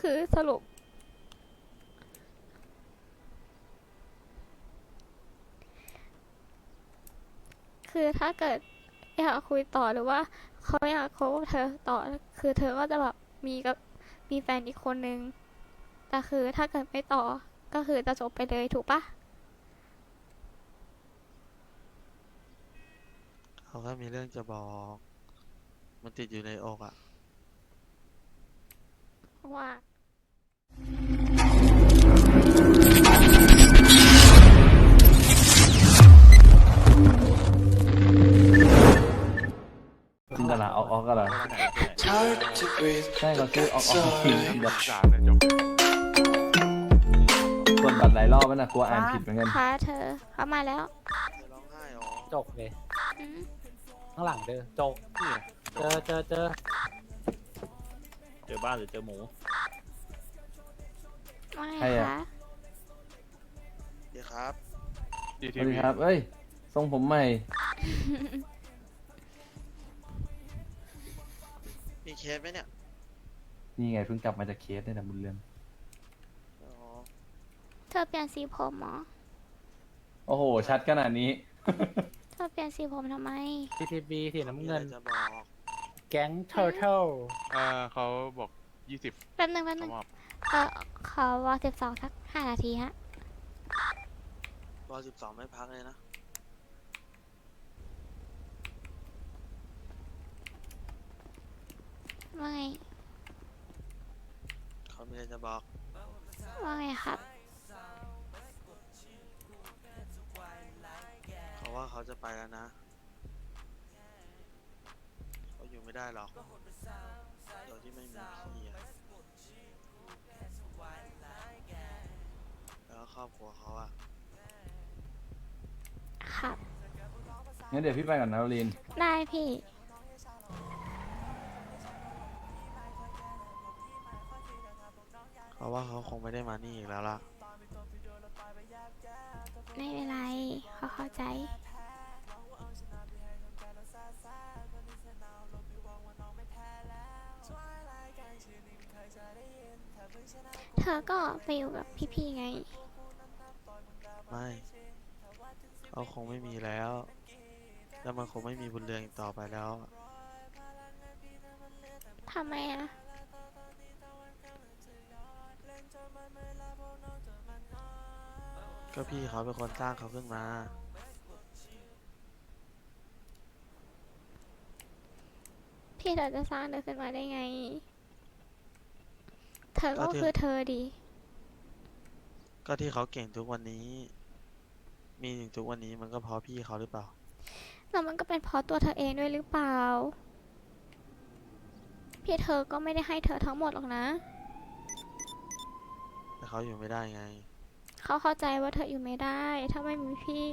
คือสรุป คือถ้าเกิดอยากคุยต่อหรือว่าเขาอยากคบกับเธอต่อคือเธอก็จะแบบมีกับมีแฟนอีกคนนึง แต่คือถ้าเกิดไม่ต่อก็คือจะจบไปเลยถูกปะเขาแค่มีเรื่องจะบอก มันติดอยู่ในอกอะเพราะว่า กออกจริงแบบสามเนี่ยจบกดบัตรหลายรอบแล้วนะกลัวอ่านผิดเหมือนกันค่ะเธอ เข้ามาแล้วเธอร้องไห้เหรอจกเลย อืมข้างหลังเด้อจกนี่ไงเจอเจอเจอเจอบ้านหรือเจอหมู ว่าไงใครอะคะเดี๋ยวครับดีสทีวัสดีวีครับ เอ้ย ทรงผมใหม่ มีเคสไหมเนี่ย นี่ไงเพิ่งกลับมาจากเคสเนี่ยนะบุญเรือนอ๋อเธอเปลี่ยนสีผมเหรอ โอ้โห ชัดขนาดนี้ เธอเปลี่ยนสีผมทำไมทีทีบีสีน้ำเงินมีอะไรจะบอก แก๊งเทอร์เทิลอ่าเขาบอกยี่สิบแป๊บนึงแป๊บนึเขางมอบเออขอวอสิบสองสักห้านาทีฮะ รอสิบสองไม่พักเลยนะ ว่าไงเขา มีอะไรจะบอก ว่าไงครับ เขาว่าเขาจะไปแล้วนะ เขาอยู่ไม่ได้หรอกโดยที่ไม่มีพี่อะแล้วครอบครัวเขาอะครับ งั้นเดี๋ยวพี่ไปก่อนนะวลิน ได้พี่ เขาว่าเขาคงไม่ได้มานี่อีกแล้วล่ะ ไม่เป็นไรเขาเข้าใจ เธอก็ไปอยู่กับพี่ๆไง ไม่เขาคงไม่มีแล้ว แล้วมันคงไม่มีบุญเรืองอีกต่อไปแล้ว ทำไมอะ ก็พี่เขาเป็นคนสร้างเขาขึ้นมา พี่เธอจะสร้างเธอขึ้นมาได้ไง เธอก็ก็ที่คือเธอดี ก็ที่เขาเก่งทุกวันนี้ มีถึงทุกวันนี้มันก็เพราะพี่เขาหรือเปล่า แล้วมันก็เป็นเพราะตัวเธอเองด้วยหรือเปล่า พี่เธอก็ไม่ได้ให้เธอทั้งหมดหรอกนะ แต่เขาอยู่ไม่ได้ไง เขาเข้าใจว่าเธออยู่ไม่ได้ ถ้าไม่มีพี่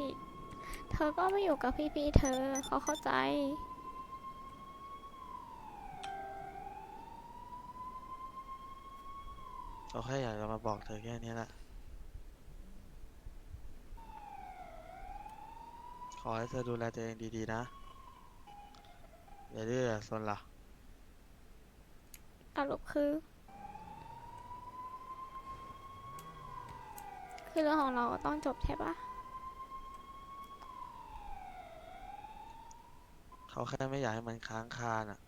เธอก็ไม่อยู่กับพี่ๆเธอ เขาเข้าใจเขาแค่อยากจะมาบอกเธอแค่นี้แหละ ขอให้เธอดูแลตัวเองดีๆนะ อย่าดื้ออย่าซนล่ะสรุปคือ คือเรื่องของเราต้องจบใช่ปะเขาแค่ไม่อยากให้มันค้างคาน่ะ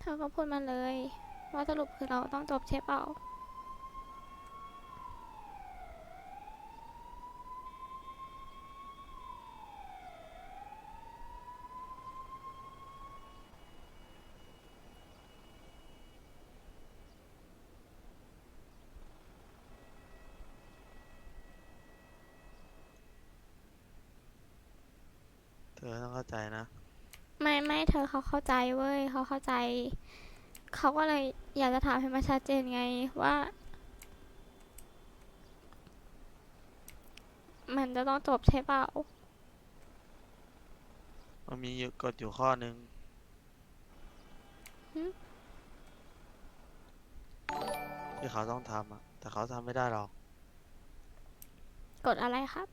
เธอก็พูดมาเลย ว่าสรุปคือเราต้องจบใช่เปล่า เธอต้องเข้า ใจนะ ไม่ไม่เธอเขาเข้าใจเว้ยเขาเข้าใจ เขาก็เลยอยากจะถามให้มันชัดเจนไงว่า มันจะต้องจบใช่เปล่ามันมีอยู่กฎอยู่ข้อหนึ่งหึ ที่เขาต้องทำอะแต่เขาทำไม่ได้หรอก กดอะไรครับ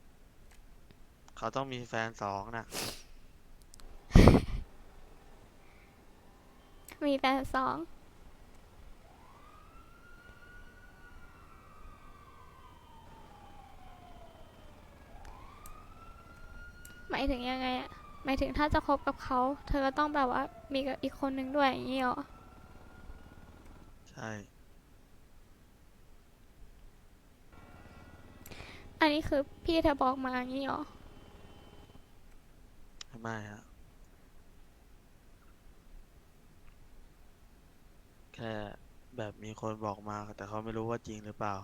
เขาต้องมีแฟนสองน่ะ มีแต่สองหมายถึงยังไงอะหมายถึงถ้าจะคบกับเขา เธอก็ต้องแบบว่ามีกับอีกคนนึงด้วยอย่างนี้เหรอ ใช่ อันนี้คือพี่เธอบอกมาอย่างนี้เหรอ ไม่ฮะ ค่แบบมีคนบอกมา แต่เขาไม่รู้ว่าจริงหรือเปล่า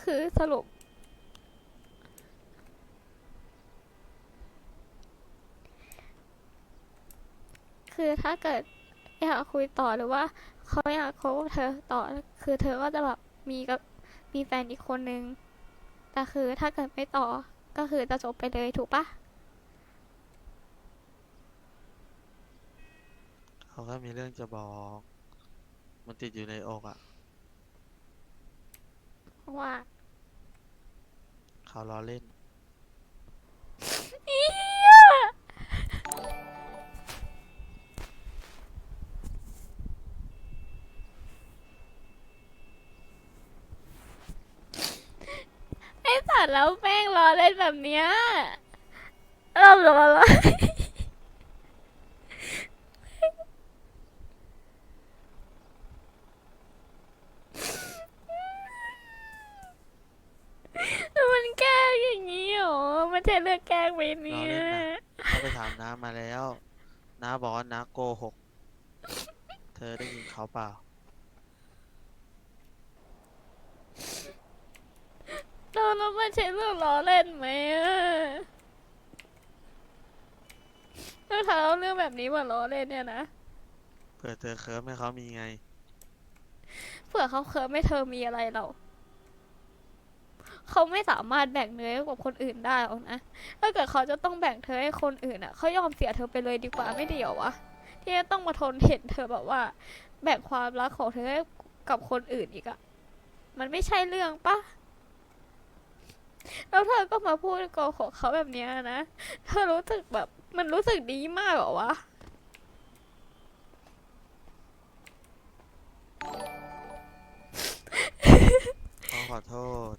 คือสรุป คือถ้าเกิด อยากคุยต่อหรือว่าเขาอยากคบกับเธอต่อคือเธอก็จะแบบมีกับมีแฟนอีกคนนึงแต่คือถ้าเกิดไม่ต่อก็คือจะจบไปเลยถูกปะเขาก็มีเรื่องจะบอก มันติดอยู่ในอกอะ่ะเพราะว่าเขาล้อเล่น ไอ้สัตว์แล้วแม่งล้อเล่นแบบเนี้ยเราล้อละมันแกล้งอย่างนี้เหรอมันใช่เรื่องแกล้งไหมเนี่ล้เล่ย เขาไปถามน้ามาแล้ว น้าบอกว่าน้าโกหก เธอได้ยินเขาเปล่า เราแล้วมันใช่เรื่องล้อเล่นไหมอะถ้าเขาเอาเรื่องแบบนี้มาล้อเล่นเนี่ยนะ เผื่อเธอเคิร์มให้เขามีไง เผื่อเขาเคยไม่เธอมีอะไรเรา เขาไม่สามารถแบ่งเนื้อกับคนอื่นได้หรอกนะ ถ้าเกิดเขาจะต้องแบ่งเธอให้คนอื่นอะ เขายอมเสียเธอไปเลยดีกว่าไม่ดีเหรอวะ ที่จะต้องมาทนเห็นเธอแบบว่า แบ่งความรักของเธอให้กับคนอื่นอีกอะมันไม่ใช่เรื่องปะ แล้วเธอก็มาพูดโกหกเขาแบบเนี้ยนะ เธอรู้สึกแบบ มันรู้สึกดีมากเหรอวะเขาขอโทษ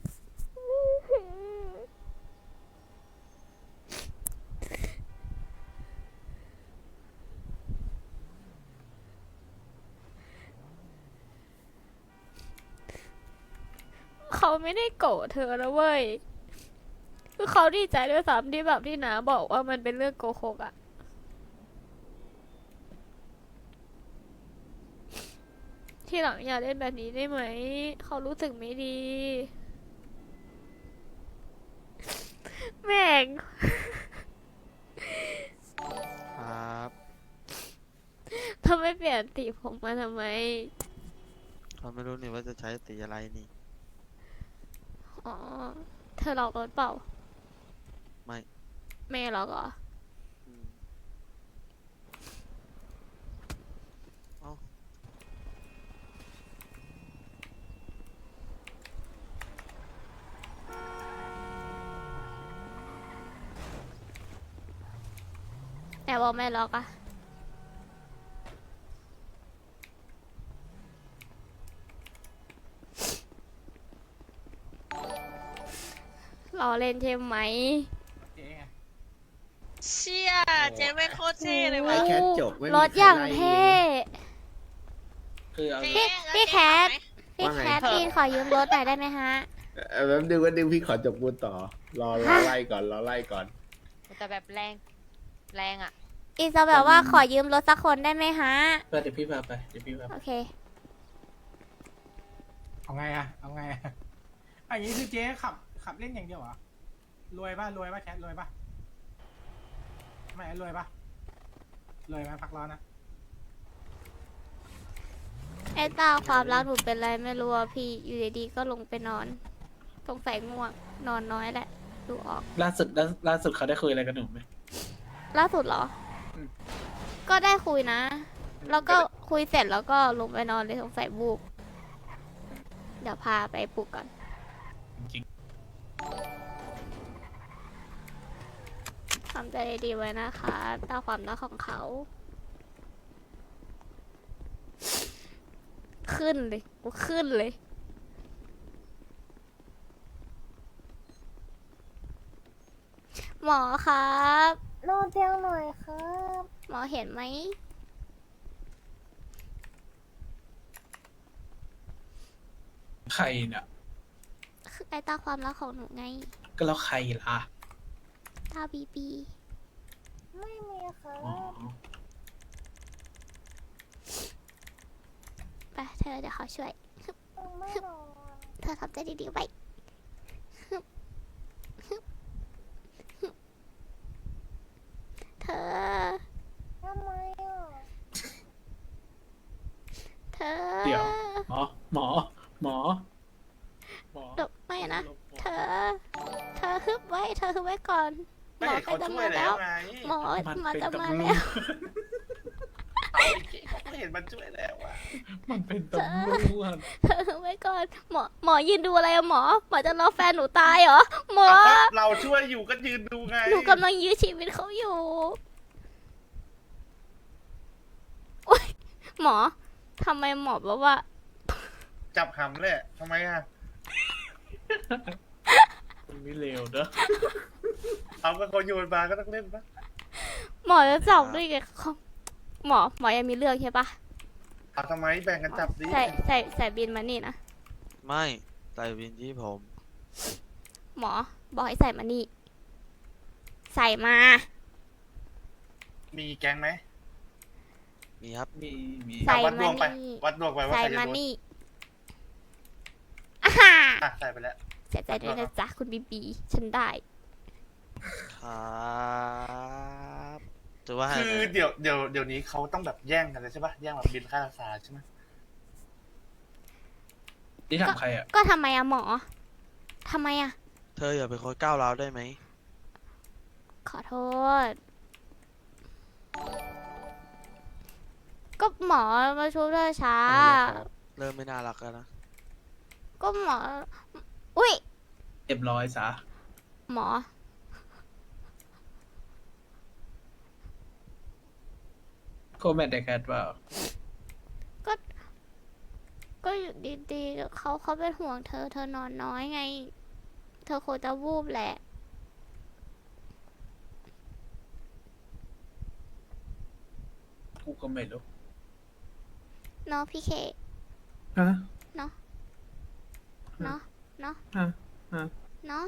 เขาไม่ได้โกรธเธอนะเว้ย คือเขาดีใจด้วยซ้ำที่แบบที่น้าบอกว่ามันเป็นเรื่องโกหกอะที่หลังอย่าเล่นแบบนี้ได้ไหม เขารู้สึกไม่ดี แม่ง ครับทำไมเปลี่ยนสีผมมาทำไม เขาไม่รู้นี่ว่าจะใช้สีอะไรนี่ อ๋อ เธอหลอกรถเปล่าไม่ ไม่หรอกเหรออืมเอ้าแต่บอกไม่หรอกอะรอเล่นใช่ไหมเชี่ย เจ๊เป็นโคตรเท่เลยว่ะแคทจบไม่มีรถอย่างใครไล่เท่ คือเอาเจ๊พี่แล้วพี่เจ๊แคทขับไหมพี่แคท พี่ขอยืมรถหน่อยได้ไหมฮะ เอ่อแป๊บนึงแป๊บนึงพี่ขอจบพูดต่อ รอรอไล่ก่อนรอไล่ก่อน แต่แบบแรง แรงอะ อีจะแบบว่าขอยืมรถสักคนได้ไหมฮะเพื่อเดี๋ยวพี่พาไปเดี๋ยวพี่พาไปโอเค เอาไงอะเอาไงอะอันนี้คือเจ๊ขับขับเล่นอย่างเดียวเหรอรวยป่ะรวยป่ะแคทรวยป่ะ ไม่รวยป่ะรวยไหมพักร้อนนะไอ้เต้าความรักหนูเป็นไรไม่รู้อะพี่อยู่ดีๆก็ลงไปนอนสงสัยง่วงนอนน้อยแหละ ดูออก ล่าสุดล่าล่าสุดเขาได้คุยอะไรกันหนูไหม ล่าสุดเหรออืมก็ได้คุยนะ แล้วก็คุยเสร็จแล้วก็ลงไปนอนเลยสงสัยบูบเดี๋ยวพาไปปลุกก่อน ทำใจดีๆไว้นะคะตามความรักของเขา ขึ้นเลยกูขึ้นเลย หมอครับ นอนเตียงหน่อยครับ หมอเห็นไหม ใครเนี่ยคือไอ้ตาความรักของหนูไง ก็แล้วใครล่ะ ตาบีบีไม่มีครับอ๋อไปเธอเดี๋ยวเขาช่วย ไม่นอนเธอทำใจดีๆไว้เธอ ทำไมอะเธอเดี๋ยวหมอหมอหมอหมอไม่นะเธอ เธอฮึบไว้ เธอฮึบไว้ก่อน หมอใกล้จะมาแล้วหมอมันมาเป็นจะมาตำรแล้วจเอาไอ้เจ๊เขาก็เห็นมันช่วยแล้วอะมันเป็นตำรวจเธอฮึบไว้ก่อนหมอหมอยืนดูอะไรอะหมอหมอจะรอแฟนหนูตายเหรอหมอเอาก็เราช่วยอยู่ก็ยืนดูไงหนูกำลังยื้อชีวิตเขาอยู่โอ๊ยหมอทำไมหมอบอกว่า จับหำเลยทำไมอะมันไม่เลวเนอะ เอาก็เขาโยนมาก็ต้องเล่นปะหมอจะจับด้วยไงเขาหมอหมอยังมีเรื่องใช่ปะเอาทำไมแบ่งกันจับดิใส่ใส่ใส่บินมานี่นะไม่ใส่วินที่ผม หมอบอกให้ใส่มานี่ ใส่มา มีแก๊งไหมมีครับ มีมีใส่วัดดวงไปมานี่วัดดวงไปว่าใส่ใครจะมาโดนนี่อาฮ่าอะใส่ไปแล้ว เสียใจด้วยนะจ๊ะคุณบีบี ฉันได้ ครับจะว่าคือเดี๋ยวเดี๋ยวเดี๋ยวนี้เขาต้องแบบแย่งกันเลยใช่ปะแย่งแบบบินค่ารักษาใช่ไหมนี่ถามใครอะ ก็ทำไมอะหมอทำไมอะเธออย่าเป็นคนก้าวร้าวได้ไหม ขอโทษ ก็หมอมาช่วยเธอช้า เริ่มไม่น่ารักแล้วนะ ก็หมอ อุ้ยเรียบร้อยซะ หมอ โคแมทเดแคทเปล่าก็อยู่ดีๆเขาเขาเป็นห่วงเธอ เธอนอนน้อยไง เธอคงจะวูบแหละ กูก็ไม่รู้เนาะพี่เคฮะเนาะเนาะเนาะฮะฮะ เนาะ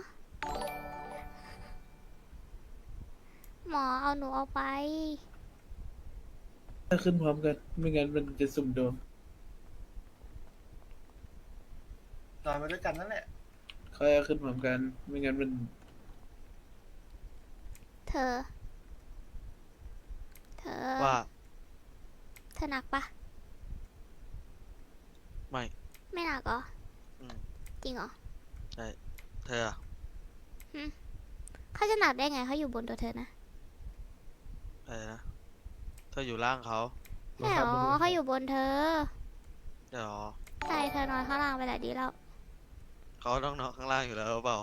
หมอเอาหนูออกไป ถ้าขึ้นพร้อมกัน ไม่งั้นมันจะสุ่มโดน นอนไปด้วยกันนั่นแหละเขาจะขึ้นพร้อมกัน ไม่งั้นมันเธอ เธอ ว่า เธอหนักปะไม่ ไม่หนักเหรออืมจริงเหรอเธออะเขาจะหนักได้ไงเขาอยู่บนตัวเธอนะอะไรนะเธออยู่ล่างเขาไม่หรอเขาอยู่บนเธอเดี๋ยวใช่เธอนอนข้างล่างไปแหละดีแล้วเขาต้องนอนข้างล่างอยู่แล้วหรือเปล่า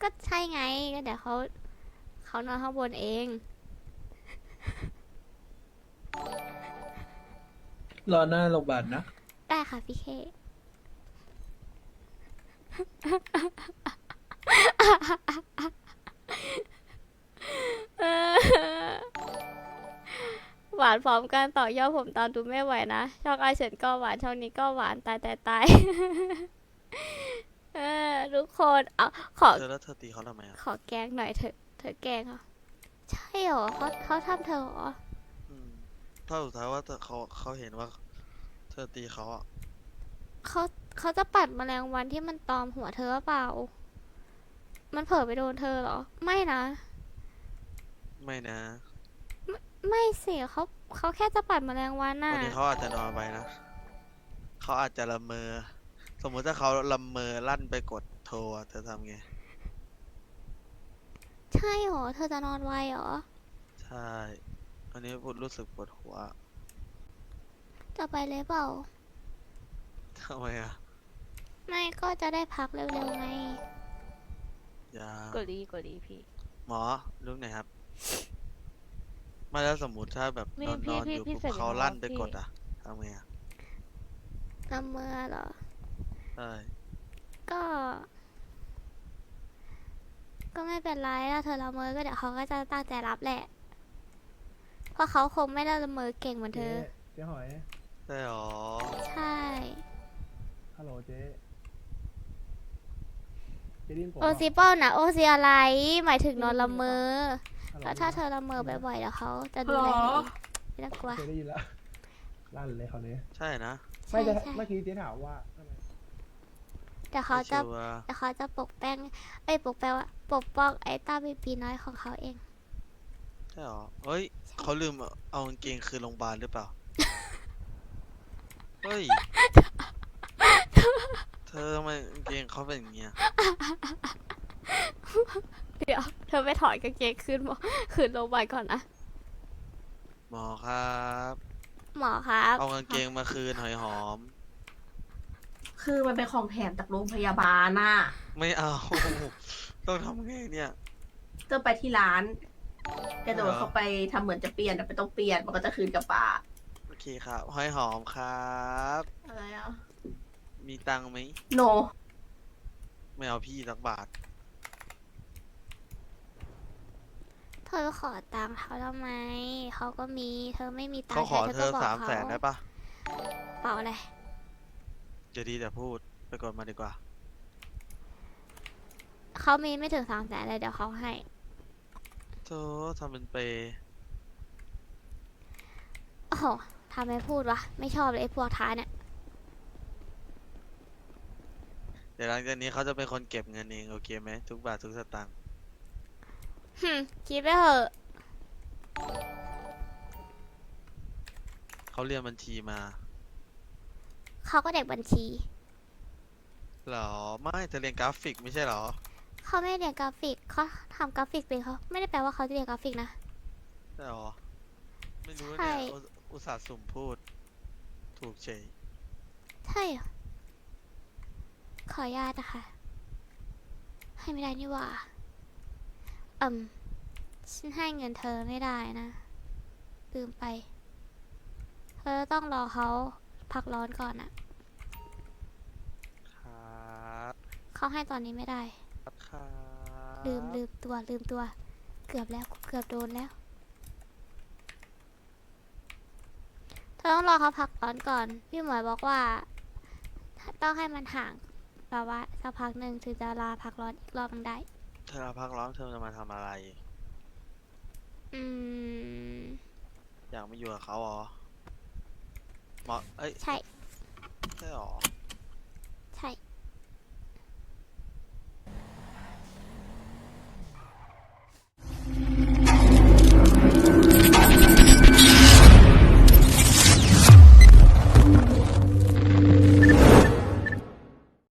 ก็ใช่ไงก็เดี๋ยวเขาเขานอนข้างบนเองรอหน้าโรงพยาบาลนะ ได้ค่ะพี่เค หวานพร้อมกันต่อยอดผมตามดูไม่ไหวนะช่องไอเฉินก็หวานช่องนี้ก็หวานตายตายตายเออทุกคนเอาขอเธอแล้วเธอตีเขาทำไมอะขอแกล้งหน่อยเถอะเธอแกล้งเหรอใช่เหรอเขาเขาทำเธอเหรออืมถ้าสุดท้ายว่าเธอเขาเขาเห็นว่า เธอตีเขาอะเขาเขาจะปัดแมลงวันที่มันตอมหัวเธอหรือเปล่า มันเผลอไปโดนเธอเหรอ ไม่นะ ไม่นะ ไม่สิเขาเขาแค่จะปัดแมลงวันน่ะวันนี้เขาอาจจะนอนไปนะ เขาอาจจะละเมอ สมมุติถ้าเขาละเมอลั่นไปกดโทรอะเธอทำไง ใช่เหรอเธอจะนอนไวเหรอใช่อันนี้พูดรู้สึกปวดหัวจะไปเลยเปล่า ทำไมอะไม่ก็จะได้พักเร็วๆไงอย่ากดดีกดดีพี่ หมอลุกหน่อยครับ ไม่แล้วสมมติถ้าแบบไม่นอนพี่นอนพี่อยู่พี่ปุ๊บเสร็จเขาแล้วลั่นไปพี่กดอะทำไงอะละเมอเหรอ ใช่ก็ ก็ไม่เป็นไรถ้าเธอละเมอก็เดี๋ยวเขาก็จะตั้งใจรับแหละ เพราะเขาคงไม่ได้ละเมอเก่งเหมือนเธอเจ๊หอยใช่หรอใช่ ฮัลโหลเจ๊เจ๊ดินผมโอซีเปิลนะโอซีอะไร หมายถึงนอนละเมอ แล้วถ้าเธอละเมอบ่อยๆเดี๋ยวเขาจะดูแลเองไม่ต้องกลัวเจ๊ได้ยินแล้วลั่นเลยคราวนี้ใช่นะใช่ใช่เมื่อกี้เจ๊ถามว่าเดี๋ยวเขาจะไม่ชัวร์เดี๋ยวเขาจะปกแป้งไอ้ยปกแป้งว่าปกป้องไอ้ต้าบีบีน้อยของเขาเอง ใช่หรอเฮ้ยเขาลืมเอากางเกงคืนโรงพยาบาลหรือเปล่า เฮ้ย เธอทำไมกางเกงเขาเป็นอย่างเงี้ย เดี๋ยวเธอไปถอดกางเกงคืนหมอคืนโรงพยาบาลก่อนนะ หมอครับ หมอครับเอากางเกงมาคืนหอยหอม คือมันเป็นของแถมจากโรงพยาบาลน่ะไม่เอา ต้องทำไงเนี่ย ก็ไปที่ร้านกระโดดเหรอเข้าไปทำเหมือนจะเปลี่ยนแต่ไม่ต้องเปลี่ยนมันก็จะคืนกับป้าโอเคครับหอยหอมครับ อะไรอะ มีตังค์ไหมโน ไม่เอาพี่สักบาท เธอขอตังค์เขาทำไม เขาก็มี เธอไม่มีตังเขาค์ขอใช้เธก็อบกสามเขแสนได้ปะเปล่าอะไรจะดีแต่พูดไปกดมาดีกว่า เขามีไม่ถึงสามแสนเลยเดี๋ยวเขาให้ โธ่ทำเป็นเปย์โอ้โหทำไมพูดวะ ไม่ชอบเลยไอ้พวกท้ายเนี่ย เดี๋ยวหลังจากนี้เขาจะเป็นคนเก็บเงินเองโอเคไหมทุกบาททุกสตางค์ หึคิดไปเถอะเขาเรียนบัญชีมาเขาก็เด็กบัญชี เหรอ ไม่เธอเรียนกราฟิกไม่ใช่เหรอ เขาไม่ได้เรียนกราฟิกเขาทำกราฟิกเป็นเขาไม่ได้แปลว่าเขาจะเรียนกราฟิกนะ ใช่เหรอ ไม่รู้ใช่เนี่ยอุตอุตส่าห์สุ่มพูด ถูกเฉยใช่เหรอขออนุญาตนะคะ ให้ไม่ได้นี่หว่า อืมฉันให้เงินเธอไม่ได้นะลืมไป เธอต้องรอเขาพักร้อนก่อนอะครับเขาให้ตอนนี้ไม่ได้ ครับลืมลืมตัวลืมตัว เกือบแล้วเกือบโดนแล้ว เธอต้องรอเขาพักร้อนก่อน พี่หมวยบอกว่า ต้องให้มันห่างแบบว่าสักพักหนึ่งถึงจะลาพักร้อนอีกรอบหนึงได้ เธอพักร้อนเธอจะมาทำอะไร อืม อยากมาอยู่กับเขาเหรอหมอเอ้ยใช่ ใช่เหรอ